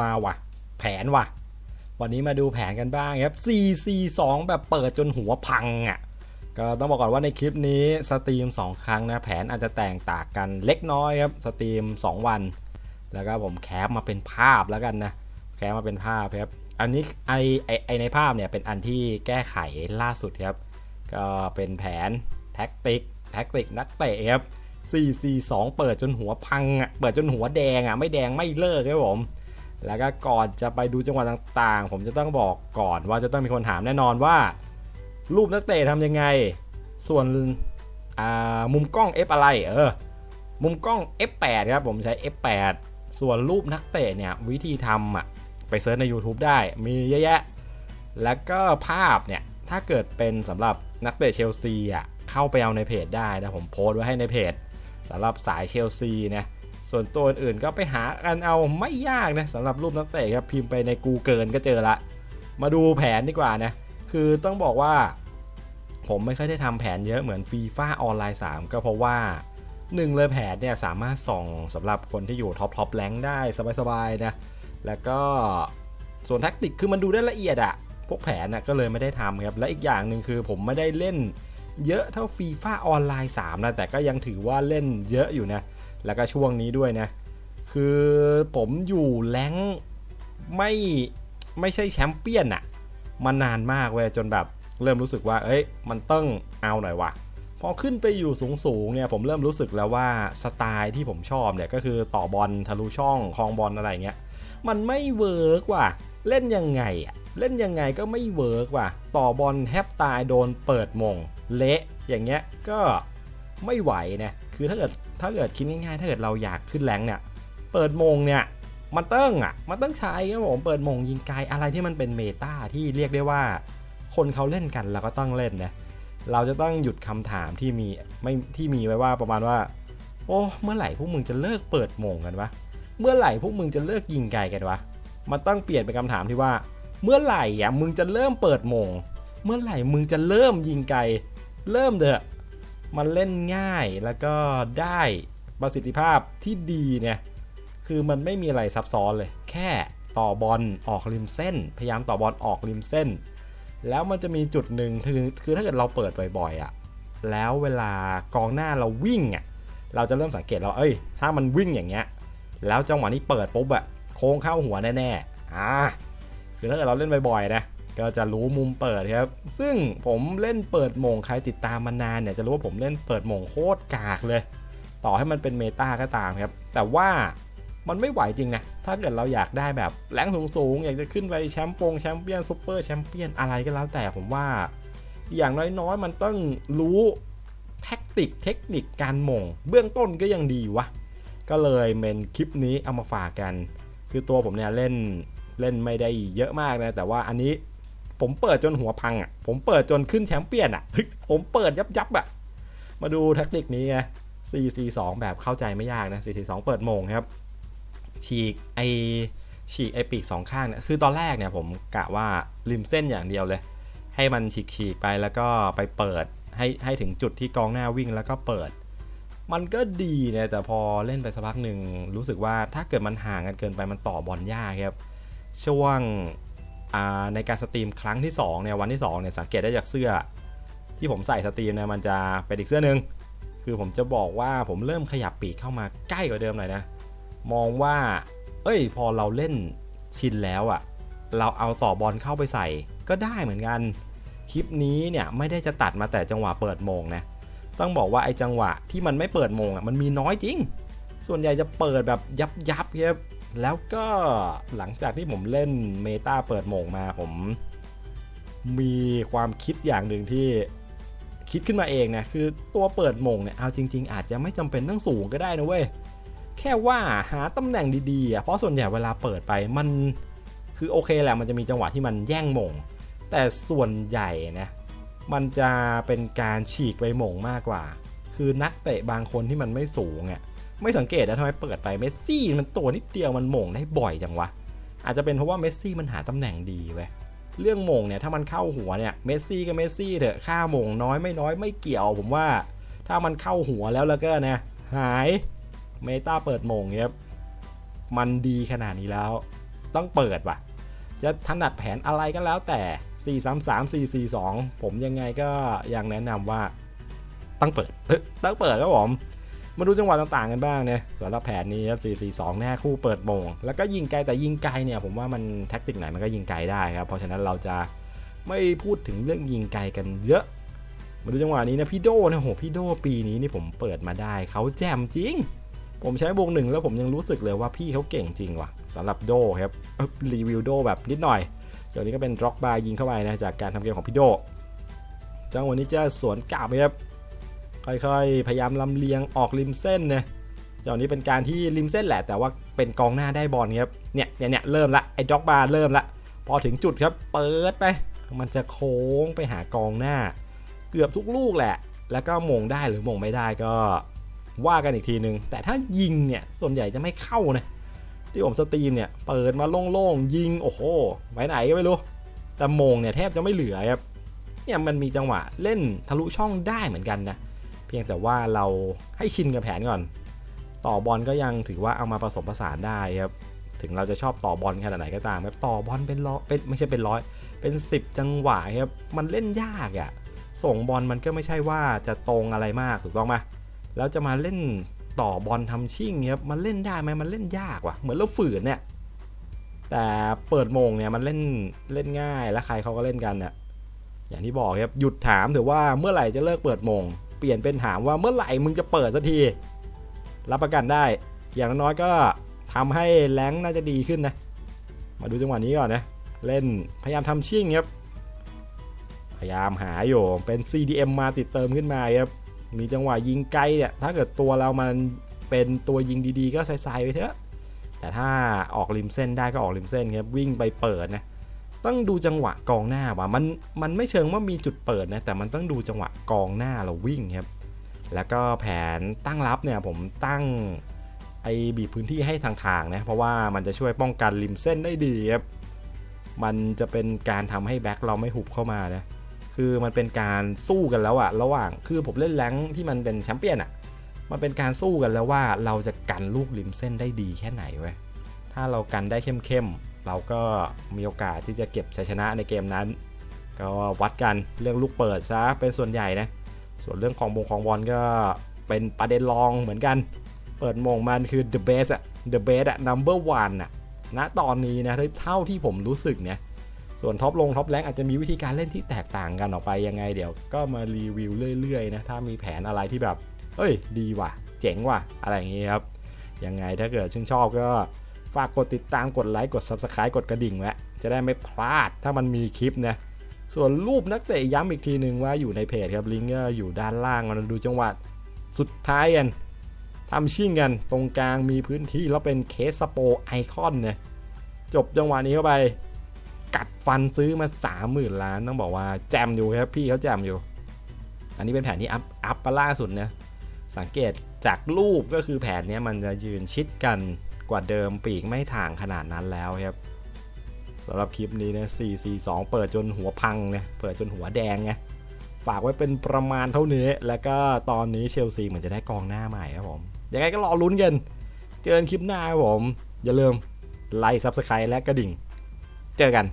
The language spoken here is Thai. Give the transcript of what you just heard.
มาว่ะ แผนว่ะ วันนี้มาดูแผนกันบ้างครับ 442 แบบเปิดจนหัวพังอะ ก็ต้องบอกก่อนว่าในคลิปนี้สตรีม 2 ครั้งนะ แผนอาจจะแตกต่างกันเล็กน้อยครับ สตรีม 2 วัน แล้วก็ผมแคปมาเป็นภาพแล้วกันนะ แคปมาเป็นภาพครับ อันนี้ไอไอไอในภาพเนี่ยเป็นอันที่แก้ไขล่าสุดครับ ก็เป็นแผนแท็กติกแท็กติกนักเตะครับ442 เปิดจนหัวพังอะ เปิดจนหัวแดงอะ ไม่แดงไม่เลิกครับผม แล้วก็ก่อนจะไปดูจังหวะต่างๆ ผมจะต้องบอกก่อนว่าจะต้องมีคนถามแน่นอนว่า รูปนักเตะทำยังไง ส่วนมุมกล้อง F อะไรเออมุมกล้อง F8 ครับผมใช้ F8 ส่วนรูปนักเตะเนี่ยวิธีทำอะไปเซิร์ชใน YouTube ได้มีเยอะแยะ แล้วก็ภาพเนี่ย ถ้าเกิดเป็นสำหรับนักเตะเชลซีอะเข้าไปเอาในเพจได้นะผมโพสต์ไว้ให้ในเพจสำหรับสายเชลซีนะ ส่วนตัวอื่นก็ไปหากันเอาไม่ยากนะสำหรับรูปนักเตะครับพิมพ์ไปใน Google ก็เจอละ มาดูแผนดีกว่านะ คือต้องบอกว่า ผมไม่ค่อยได้ทำแผนเยอะเหมือนฟีฟ่าออนไลน์ 3 ก็เพราะว่าหนึ่งเลยแผนเนี่ยสามารถส่องสำหรับคนที่อยู่ท็อปท็อปแรงได้สบายๆนะแล้วก็ส่วนแท็กติกคือมันดูได้ละเอียดอะพวกแผนนะก็เลยไม่ได้ทำครับ และอีกอย่างหนึ่งคือผมไม่ได้เล่นเยอะเท่าฟีฟ่าออนไลน์3นะแต่ก็ยังถือว่าเล่นเยอะอยู่นะ แล้วก็ช่วงนี้ด้วยนะ คือผมอยู่แรงไม่ไม่ใช่แชมเปี้ยนอะมานานมากเว้ยจนแบบเริ่มรู้สึกว่า เอ้ย มันต้องเอาหน่อยวะพอขึ้นไปอยู่สูงๆเนี่ยผมเริ่มรู้สึกแล้วว่าสไตล์ที่ผมชอบเนี่ยก็คือต่อบอลทะลุช่องคลองบอลอะไรเงี้ยมันไม่เวิร์กว่ะเล่นยังไงอะเล่นยังไงก็ไม่เวิร์กว่ะต่อบอลแทบตายโดนเปิดมง เละอย่างเงี้ยก็ไม่ไหวนะ คือถ้าเกิดถ้าเกิดคิดง่ายๆ ถ้าเกิดเราอยากขึ้นแรงเนี่ย เปิดมงเนี่ยมันต้งอะมันต้งใช้ครับผมเปิดมงยิงไกลอะไรที่มันเป็นเมตาที่เรียกได้ว่า คนเขาเล่นกันเราก็ต้องเล่นนะเราจะต้องหยุดคำถามที่มีไม่ที่มีไว้ว่าประมาณว่า โอ้เมื่อไหร่พวกมึงจะเลิกเปิดมงกันวะเมื่อไหร่พวกมึงจะเลิกยิงไกลกันวะมันต้องเปลี่ยนเป็นคำถามที่ว่า เมื่อไหร่อะมึงจะเริ่มเปิดมง เมื่อไหร่มึงจะเริ่มยิงไกล เริ่มเถอะ มันเล่นง่ายแล้วก็ได้ประสิทธิภาพที่ดีเนี่ยคือมันไม่มีอะไรซับซ้อนเลย แค่ต่อบอลออกริมเส้น พยายามต่อบอลออกริมเส้น แล้วมันจะมีจุดหนึ่งคือคือถ้าเกิดเราเปิดบ่อยๆอะ่ะแล้วเวลากองหน้าเราวิ่งอะ่ะเราจะเริ่มสังเกตเราเอ้ย ถ้ามันวิ่งอย่างเงี้ยแล้วจังหวะนี้เปิดปุ๊บอะโค้งเข้าหัวแน่ๆอ่าคือถ้าเกิดเราเล่นบ่อยๆนะ ก็จะรู้มุมเปิดครับ ซึ่งผมเล่นเปิดมงใครติดตามมานานเนี่ยจะรู้ว่าผมเล่นเปิดมงโคตรกากเลย ต่อให้มันเป็นเมตาก็ตามครับ แต่ว่ามันไม่ไหวจริงนะ ถ้าเกิดเราอยากได้แบบแรงสูงๆ อยากจะขึ้นไปแชมป์ปงแชมเปี้ยนซูเปอร์แชมเปี้ยนอะไรก็แล้วแต่ผมว่า อย่างน้อยๆ มันต้องรู้แท็กติกเทคนิคการมง เบื้องต้นก็ยังดีวะ ก็เลยเป็นคลิปนี้เอามาฝากกัน คือตัวผมเนี่ยเล่นเล่นไม่ได้เยอะมากนะ แต่ว่าอันนี้ ผมเปิดจนหัวพังอะ ผมเปิดจนขึ้นแชมเปี้ยนอะ ผมเปิดยับยับอะ มาดูแท็กติกนี้ไง 442 แบบเข้าใจไม่ยากนะ 442 เปิดโมงครับ ฉีกไอฉีกไอปีกสองข้างเนี่ย คือตอนแรกเนี่ยผมกะว่าริมเส้นอย่างเดียวเลย ให้มันฉีกฉีกไปแล้วก็ไปเปิดให้ให้ถึงจุดที่กองหน้าวิ่งแล้วก็เปิด มันก็ดีนะแต่พอเล่นไปสักพักหนึ่งรู้สึกว่าถ้าเกิดมันห่างกันเกินไปมันต่อบอลยากครับ ช่วง ในการสตรีมครั้งที่2เนี่ยวันที่2เนี่ยสังเกตได้จากเสื้อ ที่ผมใส่สตรีมเนี่ยมันจะเป็นอีกเสื้อหนึ่งคือผมจะบอกว่าผมเริ่มขยับปีกเข้ามาใกล้กว่าเดิมหน่อยนะมองว่า เอ้ย พอเราเล่นชินแล้วอะ่ะ เราเอาต่อบอลเข้าไปใส่ก็ได้เหมือนกัน คลิปนี้เนี่ยไม่ได้จะตัดมาแต่จังหวะเปิดโมงนะ ต้องบอกว่าไอ้จังหวะที่มันไม่เปิดโมงอะมันมีน้อยจริง ส่วนใหญ่จะเปิดแบบยับยับครับ แล้วก็หลังจากที่ผมเล่นเมตาเปิดโมงมาผมมีความคิดอย่างหนึ่งที่คิดขึ้นมาเองนะคือตัวเปิดมงเนี่ยเอาจริง ๆ อาจจะไม่จำเป็นต้องสูงก็ได้นะเว้ยแค่ว่าหาตำแหน่งดีๆอะเพราะส่วนใหญ่เวลาเปิดไปมันคือโอเคแหละมันจะมีจังหวะที่มันแย่งมง แต่ส่วนใหญ่นะมันจะเป็นการฉีกไปมงมากกว่า คือนักเตะบางคนที่มันไม่สูงอะ ไม่สังเกตนะทำไมเปิดไปเมสซี่มันตัวนิดเดียวมันมงได้บ่อยจังวะ อาจจะเป็นเพราะว่าเมสซี่มันหาตำแหน่งดีเว้ยเรื่องมงเนี่ยถ้ามันเข้าหัวเนี่ยเมสซี่ก็เมสซี่เถอะค่ามงน้อยไม่น้อยไม่เกี่ยว ผมว่า ถ้ามันเข้าหัวแล้วแล้วก็นะหายเมตาเปิดมงครับมันดีขนาดนี้แล้ว ต้องเปิดว่ะ จะถนัดแผนอะไรก็แล้วแต่ 433 442 ผมยังไงก็ยังแนะนำว่า ต้องเปิดต้องเปิดครับผม มาดูจังหวะต่างๆกันบ้างเนี่ยสำหรับแผนนี้ครับ 442แน่คู่เปิดโมง แล้วก็ยิงไกลแต่ยิงไกลเนี่ยผมว่ามันแท็กติกไหนมันก็ยิงไกลได้ครับ เพราะฉะนั้นเราจะไม่พูดถึงเรื่องยิงไกลกันเยอะ มาดูจังหวะนี้นะพี่โดนะโหพี่โดปีนี้นี่ผมเปิดมาได้เขาแจมจริง ผมใช้วงหนึ่งแล้วผมยังรู้สึกเลยว่าพี่เขาเก่งจริงว่ะสำหรับโดครับรีวิวโดแบบนิดหน่อยเดี๋ยวนี้ก็เป็นร็อกบาร์ยิงเข้าไปนะจากการทำเกมของพี่โดจังหวะนี้จะสวนกลับครับ ค่อยๆ พยายามลำเลียงออกริมเส้นนะเจ้านี้เป็นการที่ริมเส้นแหละ แต่ว่าเป็นกองหน้าได้บอลครับเนี่ยเนี่ยเนี่ยเริ่มละไอ้ด็อกบาร์เริ่มละ พอถึงจุดครับเปิดไป มันจะโค้งไปหากองหน้า เกือบทุกลูกแหละ แล้วก็มงได้หรือมงไม่ได้ก็ว่ากันอีกทีนึง แต่ถ้ายิงเนี่ยส่วนใหญ่จะไม่เข้านะที่ผมสตรีมเนี่ยเปิดมาโล่งๆยิงโอ้โหไปไหนก็ไม่รู้ แต่มงเนี่ยแทบจะไม่เหลือครับเนี่ยมันมีจังหวะเล่นทะลุช่องได้เหมือนกันนะ เพียงแต่ว่าเราให้ชินกับแผนก่อน ต่อบอลก็ยังถือว่าเอามาผสมผสานได้ครับ ถึงเราจะชอบต่อบอลขนาดไหนก็ตามครับต่อบอลเป็นร้อยเป็นไม่ใช่เป็นร้อย เป็น 10 จังหวะครับ มันเล่นยากอะ่ะ ส่งบอลมันก็ไม่ใช่ว่าจะตรงอะไรมากถูกต้องไหมแล้วจะมาเล่นต่อบอลทำชิ่งครับ มันเล่นได้ไหมมันเล่นยากว่ะ เหมือนเราฝืนเนี่ย แต่เปิดโมงเนี่ยมันเล่นเล่นง่าย และใครเขาก็เล่นกันเนี่ยอย่างที่บอกครับ หยุดถามถือว่าเมื่อไหร่จะเลิกเปิดโมง เปลี่ยนเป็นถามว่าเมื่อไหร่มึงจะเปิดสักที รับประกันได้ อย่างน้อยๆก็ทำให้แรงน่าจะดีขึ้นนะ มาดูจังหวะนี้ก่อนนะ เล่นพยายามทำชิ่งครับ พยายามหาอยู่ เป็น CDM มาติดเติมขึ้นมาครับ มีจังหวะยิงไกลเนี่ย ถ้าเกิดตัวเรามันเป็นตัวยิงดีๆ ก็ใส่ๆไปเถอะ แต่ถ้าออกริมเส้นได้ก็ออกริมเส้นครับ วิ่งไปเปิดนะ ต้องดูจังหวะกองหน้าว่ะมันมันไม่เชิงว่ามีจุดเปิดนะแต่มันต้องดูจังหวะกองหน้าเราวิ่งครับแล้วก็แผนตั้งรับเนี่ยผมตั้งไอ้บีบพื้นที่ให้ทางๆนะเพราะว่ามันจะช่วยป้องกันริมเส้นได้ดีครับมันจะเป็นการทำให้แบ็คเราไม่หุบเข้ามานะคือมันเป็นการสู้กันแล้วอะระหว่างคือผมเล่นแรงที่มันเป็นแชมเปี้ยนอะมันเป็นการสู้กันแล้วว่าเราจะกันลูกริมเส้นได้ดีแค่ไหนเว้ยถ้าเรากันได้เข้มๆ เราก็มีโอกาสที่จะเก็บชัยชนะในเกมนั้น ก็วัดกันเรื่องลูกเปิดซะเป็นส่วนใหญ่นะ ส่วนเรื่องของมงของบอลก็เป็นประเด็นรองเหมือนกัน เปิดมงมันคือ the best อะ the best อะ number one อะณตอนนี้นะเท่าที่ผมรู้สึกเนี่ยส่วนท็อปลงท็อปแรงอาจจะมีวิธีการเล่นที่แตกต่างกันออกไปยังไงเดี๋ยวก็มารีวิวเรื่อยๆนะถ้ามีแผนอะไรที่แบบเอ้ย ดีว่ะ เจ๋งว่ะ อะไรอย่างงี้ครับ ยังไงถ้าเกิดชื่นชอบก็ากกดติดตามกดไลค์กด Subscribe กดกระดิ่งไว้จะได้ไม่พลาดถ้ามันมีคลิปนะส่วนรูปนักเตะย้ำอีกทีหนึ่งว่าอยู่ในเพจครับลิงก์ก็อยู่ด้านล่างมาดูจังหวะสุดท้ายกันทำชิ่งกันตรงกลางมีพื้นที่แล้วเป็นเคสสโปไอคอนเนี่ยจบจังหวะนี้เข้าไป กัดฟันซื้อมา 30,000 ล้านต้องบอกว่าแจมอยู่ครับพี่เขาแจมอยู่ อันนี้เป็นแผนที่อัพอัพมาล่าสุดนะสังเกตจากรูปก็คือแผนนี้มันจะยืนชิดกัน กว่าเดิมปีกไม่ถ่างขนาดนั้นแล้วครับสำหรับคลิปนี้นะ 442 เปิดจนหัวพังเนี่ยเปิดจนหัวแดงไงฝากไว้เป็นประมาณเท่านี้ แล้วก็ตอนนี้เชลซีเหมือนจะได้กองหน้าใหม่ครับผมยังไงก็รอลุ้นกัน เจอกันคลิปหน้าครับผม อย่าลืมไลค์ซับสไครต์และกระดิ่ง เจอกัน